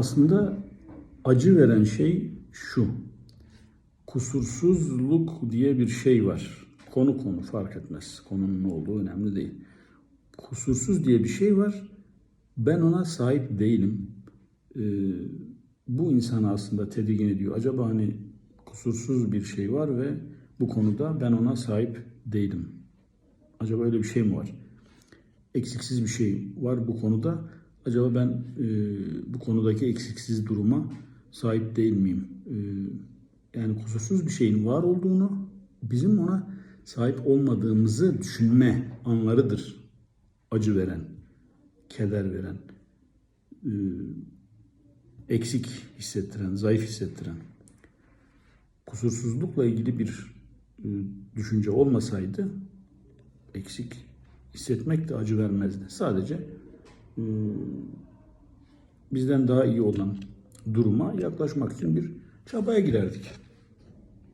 Aslında acı veren şey şu. Kusursuzluk diye bir şey var. Konu konu fark etmez. Konunun olduğu önemli değil. Kusursuz diye bir şey var. Ben ona sahip değilim. Ee, bu insanı aslında tedirgin ediyor. Acaba hani kusursuz bir şey var ve bu konuda ben ona sahip değilim. Acaba öyle bir şey mi var? Eksiksiz bir şey var bu konuda. Acaba ben e, bu konudaki eksiksiz duruma sahip değil miyim? E, yani kusursuz bir şeyin var olduğunu, bizim ona sahip olmadığımızı düşünme anlarıdır. Acı veren, keder veren, e, eksik hissettiren, zayıf hissettiren. Kusursuzlukla ilgili bir e, düşünce olmasaydı eksik hissetmek de acı vermezdi. Sadece bizden daha iyi olan duruma yaklaşmak için bir çabaya girerdik.